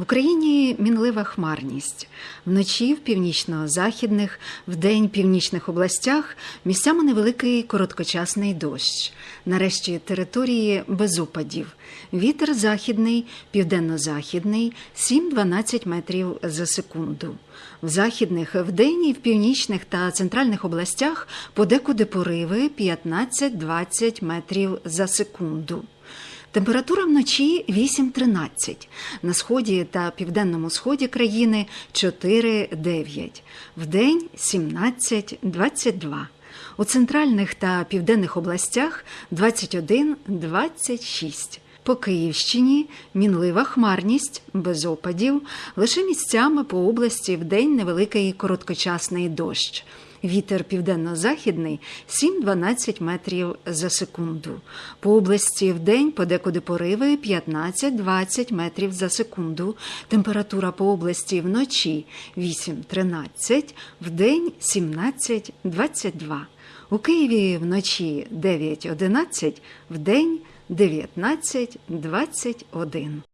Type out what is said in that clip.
В Україні мінлива хмарність. Вночі в північно-західних, вдень північних областях місцями невеликий короткочасний дощ. Нарешті території без опадів. Вітер західний, південно-західний 7-12 метрів за секунду. В західних, вдень і в північних та центральних областях подекуди пориви 15-20 метрів за секунду. Температура вночі 8-13, на сході та південному сході країни 4-9, вдень 17-22. У центральних та південних областях 21-26. По Київщині мінлива хмарність, без опадів, лише місцями по області вдень невеликий короткочасний дощ. Вітер південно-західний 7-12 метрів за секунду. По області вдень подекуди пориви 15-20 метрів за секунду. Температура по області вночі 8-13, вдень 17-22. У Києві вночі 9-11, вдень 19-21.